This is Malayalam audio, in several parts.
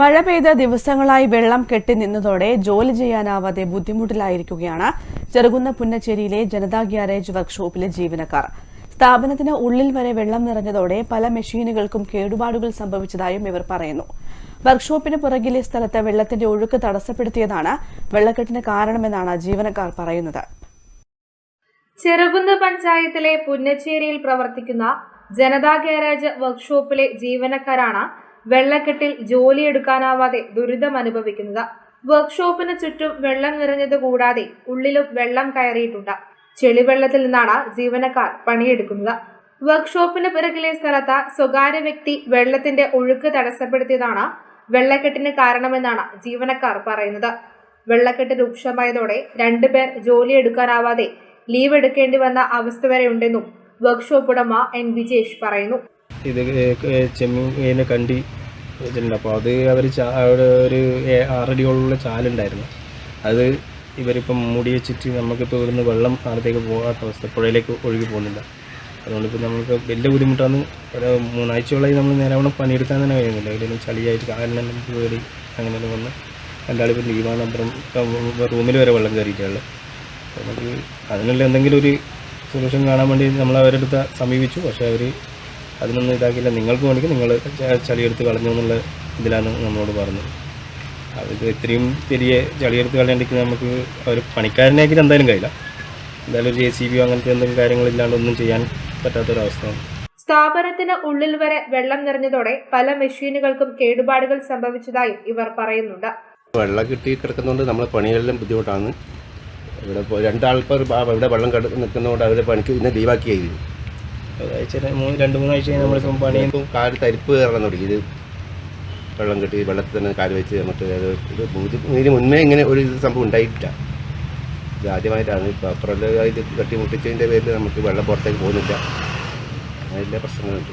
മഴ പെയ്ത ദിവസങ്ങളായി വെള്ളം കെട്ടി നിന്നതോടെ ജോലി ചെയ്യാനാവാതെ ബുദ്ധിമുട്ടിലായിരിക്കുകയാണ് ചെറുകുന്ന പുന്നച്ചേരിയിലെ ജനതാ ഗ്യാരേജ് വർക്ക്ഷോപ്പിലെ ജീവനക്കാർ. സ്ഥാപനത്തിന് ഉള്ളിൽ വരെ വെള്ളം നിറഞ്ഞതോടെ പല മെഷീനുകൾക്കും കേടുപാടുകൾ സംഭവിച്ചതായും ഇവർ പറയുന്നു. വർക്ക്ഷോപ്പിന് പുറകിലെ സ്ഥലത്ത് വെള്ളത്തിന്റെ ഒഴുക്ക് തടസ്സപ്പെടുത്തിയതാണ് വെള്ളക്കെട്ടിന് കാരണമെന്നാണ് ജീവനക്കാർ പറയുന്നത്. ചെറുകുന്ന് പഞ്ചായത്തിലെ പുന്നച്ചേരിയിൽ പ്രവർത്തിക്കുന്ന ജനതാ ഗാരേജ് വർക്ക്ഷോപ്പിലെ ജീവനക്കാരാണ് വെള്ളക്കെട്ടിൽ ജോലിയെടുക്കാനാവാതെ ദുരിതം അനുഭവിക്കുന്നത്. വർക്ക്ഷോപ്പിന് ചുറ്റും വെള്ളം നിറഞ്ഞത് കൂടാതെ ഉള്ളിലും വെള്ളം കയറിയിട്ടുണ്ട്. ചെളിവെള്ളത്തിൽ നിന്നാണ് ജീവനക്കാർ പണിയെടുക്കുന്നത്. വർക്ക്ഷോപ്പിന് പിറകിലെ സ്ഥലത്ത് സ്വകാര്യ വ്യക്തി വെള്ളത്തിന്റെ ഒഴുക്ക് തടസ്സപ്പെടുത്തിയതാണ് വെള്ളക്കെട്ടിന് കാരണമെന്നാണ് ജീവനക്കാർ പറയുന്നത്. വെള്ളക്കെട്ട് രൂക്ഷമായതോടെ രണ്ടുപേർ ജോലിയെടുക്കാനാവാതെ ലീവ് എടുക്കേണ്ടി വന്ന അവസ്ഥ വരെ ഉണ്ടെന്നും വർക്ക്ഷോപ്പ് ഉടമ എൻ വിജേഷ് പറയുന്നു. ഇത് ചെമ്മീനെ കണ്ടി വെച്ചിട്ടുണ്ട്. അപ്പോൾ അത് അവർ അവിടെ ഒരു ആറടിയോളമുള്ള ചാലുണ്ടായിരുന്നു. അത് ഇവരിപ്പം മൂടി വെച്ചിട്ട് നമുക്കിപ്പോൾ ഇവിടുന്ന് വെള്ളം അകത്തേക്ക് പോകാത്ത അവസ്ഥ പുഴയിലേക്ക് ഒഴുകി പോകുന്നില്ല അതുകൊണ്ട് ഇപ്പോൾ നമുക്ക് വലിയ ബുദ്ധിമുട്ടാണ്. ഒരു മൂന്നാഴ്ചയോളമായി നമ്മൾ നേരവണ്ണം പണിയെടുക്കാൻ തന്നെ കഴിയുന്നില്ല. ഇതിലും ചളിയായിട്ട് കാലിനെല്ലാം കയറി അങ്ങനെ വന്ന് രണ്ടാളിപ്പോൾ ലീവാണ്. അപ്പുറം റൂമിൽ വരെ വെള്ളം കയറിയിട്ടുള്ളത്. നമുക്ക് അതിനുള്ള എന്തെങ്കിലും ഒരു സൊല്യൂഷൻ കാണാൻ വേണ്ടി നമ്മൾ അവരുടെ അടുത്ത് സമീപിച്ചു. പക്ഷേ അവർ അതിനൊന്നും ഇതാക്കില്ല നിങ്ങൾക്ക് വേണമെങ്കിൽ നിങ്ങൾ ചളിയെടുത്ത് കളഞ്ഞു എന്നുള്ള ഇതിലാണ് നമ്മളോട് പറഞ്ഞത്. അത് ഇത്രയും വലിയ ചളിയെടുത്ത് കളയാണ്ടിരിക്കുന്ന നമുക്ക് ഒരു പണിക്കാരനാക്കിയിട്ട് എന്തായാലും കഴിയില്ല. എന്തായാലും ഒരു ജെ സി ബിയോ അങ്ങനത്തെ എന്തെങ്കിലും കാര്യങ്ങളില്ലാണ്ട് ഒന്നും ചെയ്യാൻ പറ്റാത്തൊരവസ്ഥയാണ് സ്ഥാപനത്തിന് ഉള്ളിൽ വരെ വെള്ളം നിറഞ്ഞതോടെ പല മെഷീനുകൾക്കും കേടുപാടുകൾ സംഭവിച്ചതായി ഇവർ പറയുന്നുണ്ട്. വെള്ളം കിട്ടി കിടക്കുന്നതുകൊണ്ട് നമ്മളെ പണികളിലും ബുദ്ധിമുട്ടാണ്. ഇവിടെ രണ്ടാൾക്കാർ ഇവിടെ വെള്ളം കിടക്കുന്നതുകൊണ്ട് അവരുടെ പണിക്ക് ഇന്ന് ലീവാക്കി കഴിഞ്ഞു ഒരാഴ്ച മൂന്ന് രണ്ട് മൂന്നാഴ്ച നമ്മളിപ്പം നമ്മൾ കാൽ തരിപ്പ് കയറാൻ തുടങ്ങി. ഇത് വെള്ളം കെട്ടി വെള്ളത്തിൽ തന്നെ കാൽ വെച്ച് നമുക്ക് അത് ഇത് ഇതിന് മുന്നേ ഇങ്ങനെ ഒരു സംഭവം ഉണ്ടായിട്ടില്ല. ഇത് ആദ്യമായിട്ടാണ്. ഇപ്പോൾ അപ്പുറം ഇത് കെട്ടി മുട്ടിച്ചതിന്റെ പേരിൽ നമുക്ക് വെള്ളം പുറത്തേക്ക് പോകുന്നില്ല. എല്ലാ പ്രശ്നങ്ങളുണ്ട്.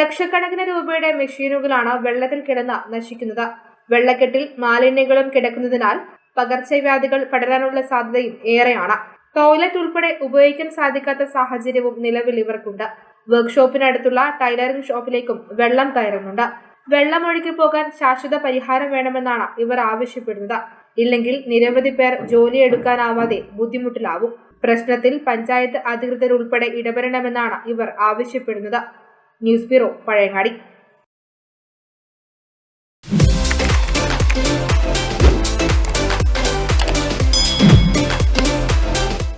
ലക്ഷക്കണക്കിന് രൂപയുടെ മെഷീനുകളാണ് വെള്ളത്തിൽ കിടന്ന നശിക്കുന്നത്. വെള്ളക്കെട്ടിൽ മാലിന്യങ്ങളും കിടക്കുന്നതിനാൽ പകർച്ചവ്യാധികൾ പടരാനുള്ള സാധ്യതയും ഏറെയാണ്. ടോയ്ലറ്റ് ഉൾപ്പെടെ ഉപയോഗിക്കാൻ സാധിക്കാത്ത സാഹചര്യവും നിലവിൽ ഇവർക്കുണ്ട്. വർക്ക്ഷോപ്പിനടുത്തുള്ള ടൈലറിംഗ് ഷോപ്പിലേക്കും വെള്ളം കയറുന്നുണ്ട്. വെള്ളം ഒഴുകി പോകാൻ ശാശ്വത പരിഹാരം വേണമെന്നാണ് ഇവർ ആവശ്യപ്പെടുന്നത്. ഇല്ലെങ്കിൽ നിരവധി പേർ ജോലിയെടുക്കാനാവാതെ ബുദ്ധിമുട്ടിലാവും. പ്രശ്നത്തിൽ പഞ്ചായത്ത് അധികൃതർ ഉൾപ്പെടെ ഇടപെടണമെന്നാണ് ഇവർ ആവശ്യപ്പെടുന്നത്. News bureau Pazhayangadi.